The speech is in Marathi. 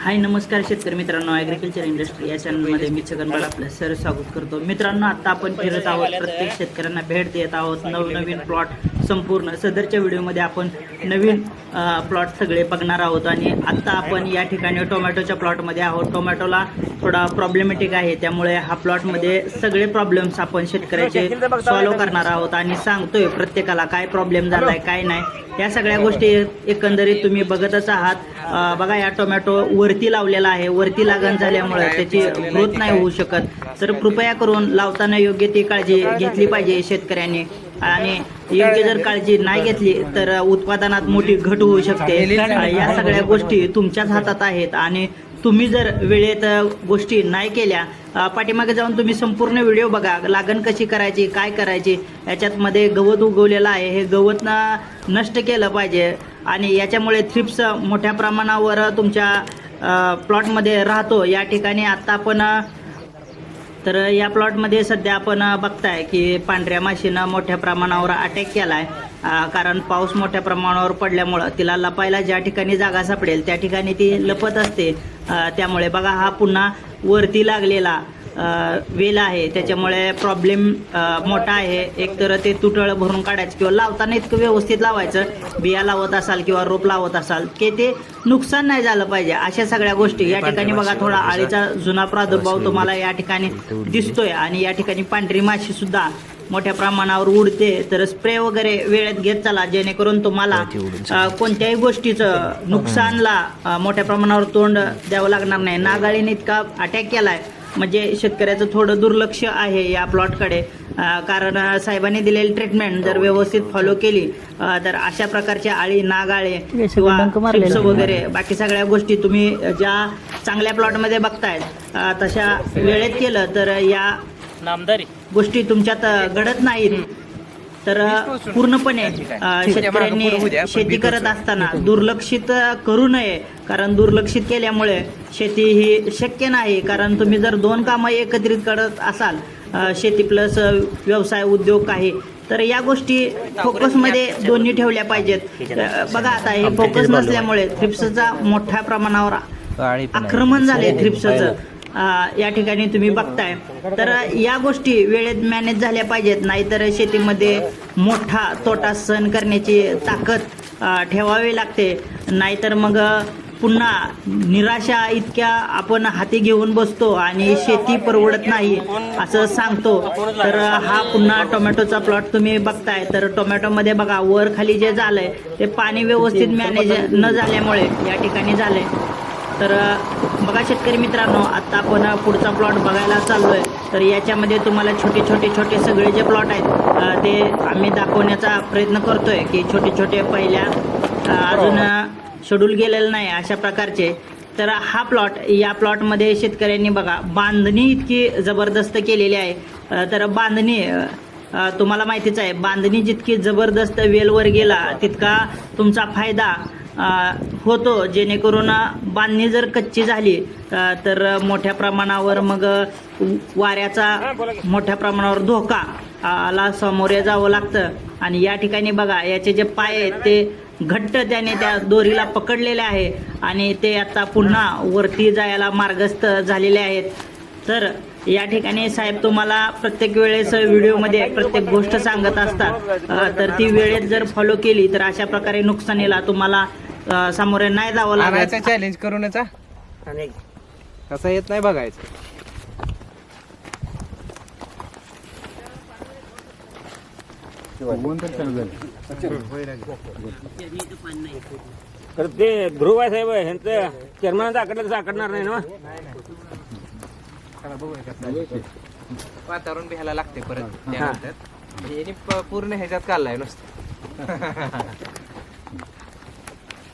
हाय नमस्कार शेतकरी मित्रांनो ॲग्रिकल्चर इंडस्ट्री या चॅनलमध्ये मी छगनबाळ आपलं सर स्वागत करतो. मित्रांनो आता आपण फिरत आहोत प्रत्येक शेतकऱ्यांना भेट देत आहोत नवनवीन प्लॉट संपूर्ण सदरच्या व्हिडिओमध्ये आपण नवीन प्लॉट सगळे बघणार आहोत. आणि आत्ता आपण या ठिकाणी टोमॅटोच्या प्लॉटमध्ये आहोत. टोमॅटोला थोडा प्रॉब्लेमॅटिक आहे. त्यामुळे हा प्लॉटमध्ये सगळे प्रॉब्लेम्स आपण शेतकऱ्याचे सॉल्व्ह करणार आहोत. आणि सांगतोय प्रत्येकाला काय प्रॉब्लेम झालाय काय नाही. या सगळ्या गोष्टी एकंदरीत तुम्ही बघतच आहात बघा या टोमॅटो वरती लावलेला आहे. वरती लागण झाल्यामुळे त्याची ग्रोथ नाही होऊ शकत. तर कृपया करून लावताना योग्य ती काळजी घेतली पाहिजे शेतकऱ्यांनी. आणि योग्य जर काळजी नाही घेतली तर उत्पादनात मोठी घट होऊ शकते. या सगळ्या गोष्टी तुमच्याच हातात आहेत आणि तुम्ही जर वेळेत गोष्टी नाही केल्या पाठीमागे जाऊन तुम्ही संपूर्ण व्हिडिओ बघा लागण कशी करायची काय करायची याच्यात मध्ये गवत उगवलेलं आहे हे गवत नष्ट केलं पाहिजे आणि याच्यामुळे थ्रिप्स मोठ्या प्रमाणावर तुमच्या प्लॉटमध्ये राहतो. या ठिकाणी आता आपण तर या प्लॉटमध्ये सध्या आपण बघताय की पांढऱ्या माशीनं मोठ्या प्रमाणावर अटॅक केला आहे कारण पाऊस मोठ्या प्रमाणावर पडल्यामुळं तिला लपायला ज्या ठिकाणी जागा सापडेल त्या ठिकाणी ती लपत असते. त्यामुळे बघा हा पुन्हा वरती लागलेला वेल आहे. त्याच्यामुळे प्रॉब्लेम मोठा आहे. एक तर ते तुटळ भरून काढायचं किंवा लावताना इतकं व्यवस्थित लावायचं. बिया लावत असाल किंवा रोप लावत असाल की ते नुकसान नाही झालं पाहिजे. अशा सगळ्या गोष्टी या ठिकाणी बघा थोडा आळीचा जुना प्रादुर्भाव तुम्हाला या ठिकाणी दिसतोय आणि या ठिकाणी पांढरी माशी सुद्धा मोठ्या प्रमाणावर उडते. तर स्प्रे वगैरे वेळेत घेत चला जेणेकरून तुम्हाला कोणत्याही गोष्टीचं नुकसानला अ, मोठ्या प्रमाणावर तोंड द्यावं लागणार नाही. नागाळीने इतका अटॅक केलाय. म्हणजे शेतकऱ्याचं थोडं दुर्लक्ष आहे या प्लॉटकडे कारण साहेबांनी दिलेली ट्रीटमेंट जर व्यवस्थित फॉलो केली अ, तर अशा प्रकारच्या आळी नागाळे किंवा वगैरे बाकी सगळ्या गोष्टी तुम्ही ज्या चांगल्या प्लॉटमध्ये बघतायत तशा वेळेत केलं तर या नामदारी. गोष्टी तुमच्यात घडत नाहीत. तर पूर्णपणे शेतकऱ्यांनी शेती करत असताना दुर्लक्षित करू नये कारण दुर्लक्षित केल्यामुळे शेती ही शक्य नाही. कारण तुम्ही जर दोन कामं एकत्रित करत असाल शेती प्लस व्यवसाय उद्योग काही तर या गोष्टी फोकसमध्ये दोन्ही ठेवल्या पाहिजेत. बघा आता हे फोकस नसल्यामुळे थ्रिप्सचा मोठ्या प्रमाणावर आक्रमण झाले थ्रिप्सचं या ठिकाणी तुम्ही बघताय. तर या गोष्टी वेळेत मॅनेज झाल्या पाहिजेत नाहीतर शेतीमध्ये मोठा तोटा सहन करण्याची ताकद ठेवावी लागते. नाहीतर मग पुन्हा निराशा इतक्या आपण हाती घेऊन बसतो आणि शेती परवडत नाही असं सांगतो. तर हा पुन्हा टोमॅटोचा प्लॉट तुम्ही बघताय. तर टोमॅटोमध्ये बघा वर खाली जे झालंय ते पाणी व्यवस्थित मॅनेज न झाल्यामुळे या ठिकाणी झालंय. तर बघा शेतकरी मित्रांनो आता आपण पुढचा प्लॉट बघायला चाललो आहे तर याच्यामध्ये तुम्हाला छोटे छोटे छोटे सगळे जे प्लॉट आहेत ते आम्ही दाखवण्याचा प्रयत्न करतोय की छोटे छोटे पहिल्या अजून शेड्यूल गेलेलं नाही अशा प्रकारचे. तर हा प्लॉट या प्लॉटमध्ये शेतकऱ्यांनी बघा बांधणी इतकी जबरदस्त केलेली आहे. तर बांधणी तुम्हाला माहितीच आहे बांधणी जितकी जबरदस्त वेलवर गेला तितका तुमचा फायदा होतो जेणेकरून बांधणी जर कच्ची झाली तर मोठ्या प्रमाणावर मग वाऱ्याचा मोठ्या प्रमाणावर धोका ला सामोरे जावं लागतं. आणि या ठिकाणी बघा याचे जे पाय आहेत ते घट्ट त्याने त्या दोरीला पकडलेले आहे. आणि ते आता पुन्हा वरती जायला मार्गस्थ झालेले आहेत. तर या ठिकाणी साहेब तुम्हाला प्रत्येक वेळेस व्हिडिओमध्ये प्रत्येक गोष्ट सांगत असतात. तर ती वेळेत जर फॉलो केली तर अशा प्रकारे नुकसानीला तुम्हाला अ, सामोरे नाही जावं लागत. आणायचा चॅलेंज करून याचा कसं येत नाही बघायचं. तर ते ध्रुव आहे साहेब ह्यांचं चेअरमॅन आकडलं तर आकडणार नाही ना? वातावरण बिहायला लागते परत त्यानंतर. म्हणजे यांनी प- पूर्ण ह्याच्यात काढलाय नुसतं.